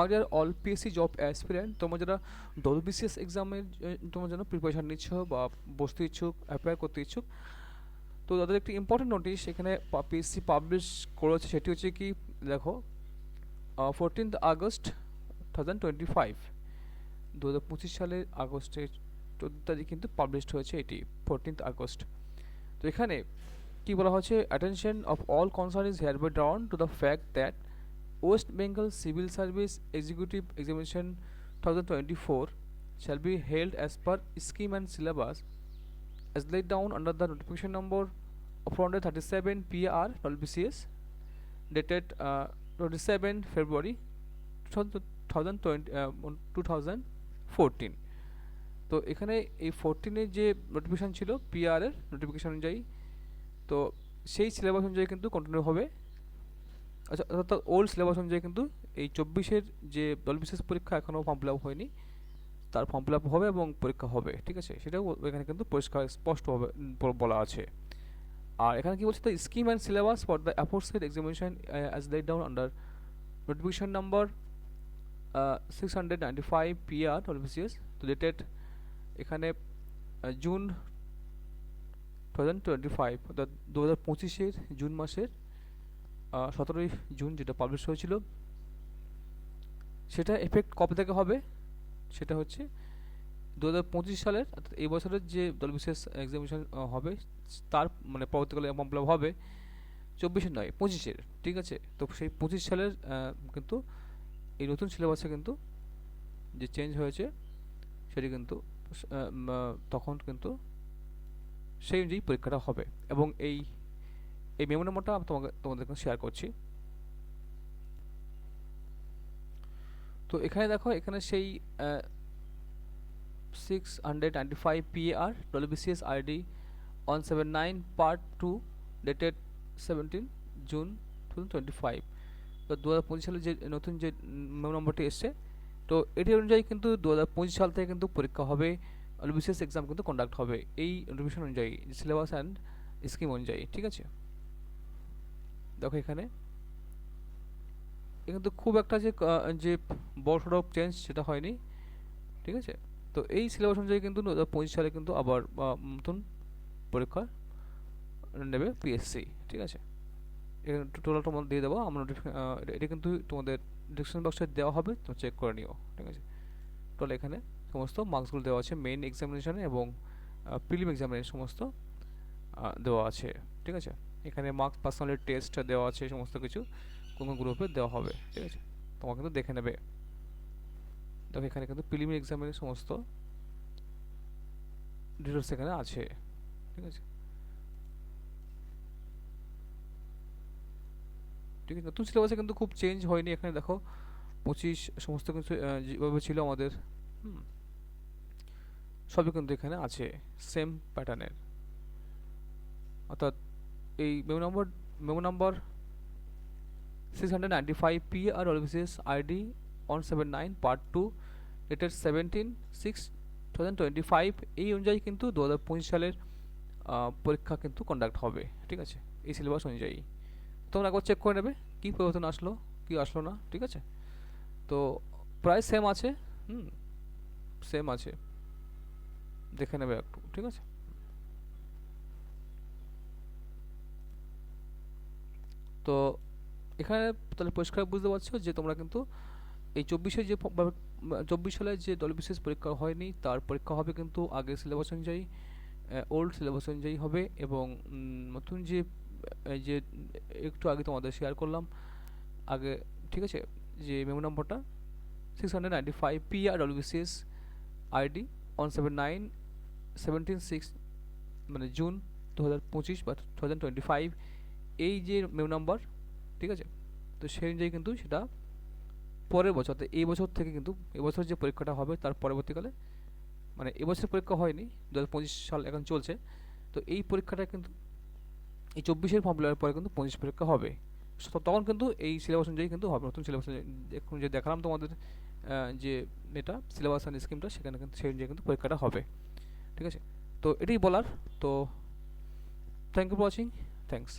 My dear all PSC job aspirant তোমরা যারা WBCS এক্সামের তোমরা যেন প্রিপারেশান নিচ্ছ বা বসতে ইচ্ছুক অ্যাপ্লাই করতে ইচ্ছুক। তো তাদের একটি ইম্পর্টেন্ট নোটিশ এখানে পিএসসি পাবলিশ করেছে, সেটি হচ্ছে কি, দেখো fourteenth August two thousand twenty five দু হাজার পঁচিশ সালের আগস্টের চোদ্দ তারিখ কিন্তু পাবলিশড হয়েছে এটি ফোরটিন্থ আগস্ট। তো এখানে কি বলা হচ্ছে attention of all concern is hereby down to the fact that West Bengal civil service executive examination two thousand twenty four shall be held as per scheme and syllabus as laid down under the notification number of 437 PR WBCS dated uh, 27 February 2020, uh, 2014 তো এখানে এই ফোরটিনের যে notification ছিল PR এর notification অনুযায়ী তো সেই syllabus অনুযায়ী কিন্তু কন্টিনিউ হবে। আচ্ছা অর্থাৎ ওল্ড সিলেবাস অনুযায়ী কিন্তু এই চব্বিশের যে দলবিশেষ পরীক্ষা এখনও ফর্ম ফিল আপ হয়নি, তার ফর্ম ফিল আপ হবে এবং পরীক্ষা হবে, ঠিক আছে? সেটাও এখানে কিন্তু পরিষ্কার, স্পষ্টভাবে বলা আছে। আর এখানে কি বলছে? The scheme and syllabus for the aforesaid examination as laid down under notification number six hundred ninety five PR WBCS তো ডেটেড এখানে June two thousand twenty five অর্থাৎ দু হাজার পঁচিশের জুন মাসের সতেরোই জুন যেটা পাবলিশ হয়েছিল, সেটা এফেক্ট কবে থেকে হবে? সেটা হচ্ছে দু হাজার পঁচিশ সালের, অর্থাৎ এই বছরের যে দল বিশেষ এক্সামিনেশন হবে, তার মানে পরবর্তীকালে ফর্ম হবে চব্বিশের নয়, পঁচিশের, ঠিক আছে? তো সেই পঁচিশ সালের কিন্তু এই নতুন সিলেবাসে কিন্তু যে চেঞ্জ হয়েছে, সেটি কিন্তু তখন কিন্তু সেই অনুযায়ী পরীক্ষাটা হবে। এবং এই এই মেমো নম্বরটা আমি তোমাকে, তোমাদের শেয়ার করছি। তো এখানে দেখো, এখানে সেই six hundred ninety five PAR WBCS ID one seven nine part two dated seventeen June two twenty five তো দু হাজার পঁচিশ সালে যে নতুন যে মেমো নম্বরটি এসছে, তো এটি অনুযায়ী কিন্তু দু হাজার পঁচিশ সাল থেকে কিন্তু পরীক্ষা হবে বিশেষ এক্সাম কিন্তু কন্ডাক্ট হবে। এই নোটিফিকেশন অনুযায়ী সিলেবাস অ্যান্ড স্কিম অনুযায়ী, ঠিক আছে? দেখো এখানে। এ কিন্তু খুব একটা যে যে বড় সড়ো চেঞ্জ সেটা হয়নি, ঠিক আছে? তো এই সিলেবাস অনুযায়ী কিন্তু দু পঁচিশ সালে কিন্তু আবার নতুন পরীক্ষা নেবে পিএসসি ঠিক আছে? এখানে টোটালটা তোমাদের দিয়ে দেবো, আমরা এটা কিন্তু তোমাদের ডিসক্রিপশন বক্সে দেওয়া হবে, তো চেক করে নিও, ঠিক আছে? টোটাল এখানে সমস্ত মার্কসগুলো দেওয়া আছে মেইন এক্সামিনেশনে এবং প্রিলিম এক্সামিনেশন সমস্ত দেওয়া আছে, ঠিক আছে? এখানে মার্কস পার্সোনালি টেস্ট দেওয়া আছে সমস্ত কিছু কোন গ্রুপে দেওয়া হবে ঠিক আছে? তোমাকে কিন্তু দেখে নেবে। দেখো এখানে কিন্তু প্রিলিমিনারি এক্সামের সমস্ত ডিটেলস এখানে আছে ঠিক আছে? ঠিক আছে নতুন সিলেবাসে কিন্তু খুব চেঞ্জ হয়নি এখানে দেখো পঁচিশ সমস্ত কিছু যেভাবে ছিল আমাদের হুম, সবই কিন্তু এখানে আছে সেম প্যাটার্নের অর্থাৎ এই memo number memo number six hundred ninety five P R অলভিসিএস ID one seven nine part two dated seventeen six two thousand twenty five এই অনুযায়ী কিন্তু দু হাজার পঁচিশ সালের পরীক্ষা কিন্তু কন্ডাক্ট হবে, ঠিক আছে? এই সিলেবাস অনুযায়ী। তোমরা একবার চেক করে নেবে, কী পরিবর্তন আসলো, কী আসলো না, ঠিক আছে? তো প্রায় সেম আছে, হুম সেম আছে। দেখে নেবে একটু, ঠিক আছে? তো এখানে তাহলে পরিষ্কার বুঝতে পারছ যে তোমরা কিন্তু এই চব্বিশে যে চব্বিশ সালে যে দলবিশেষ পরীক্ষা হয়নি, তার পরীক্ষা হবে কিন্তু আগের সিলেবাস অনুযায়ী ওল্ড সিলেবাস অনুযায়ী হবে এবং নতুন যে যে একটু আগে তোমাদের শেয়ার করলাম, আগে, ঠিক আছে, যে মেমো নম্বরটা six hundred ninety five P R WBCS ID one seven nine seventeen six মানে জুন দু হাজার পঁচিশ বা টু থাউজেন্ড টোয়েন্টি ফাইভ এই যে মেমো নাম্বার, ঠিক আছে? তো সেই অনুযায়ী কিন্তু সেটা পরের বছর, অর্থাৎ এই বছর থেকে কিন্তু এবছর যে পরীক্ষাটা হবে তার পরবর্তীকালে মানে এবছর পরীক্ষা হয়নি দু হাজার পঁচিশ সাল এখন চলছে, তো এই পরীক্ষাটা কিন্তু এই চব্বিশের ফর্ম ফিল পরে কিন্তু পঁচিশ পরীক্ষা হবে। তখন কিন্তু এই সিলেবাস অনুযায়ী কিন্তু হবে, নতুন সিলেবাস এখন যে দেখালাম তোমাদের যে এটা সিলেবাস অ্যান্ড স্কিমটা সেখানে কিন্তু সেই অনুযায়ী কিন্তু পরীক্ষাটা হবে, ঠিক আছে? তো এটাই বলার, তো thank you for watching thanks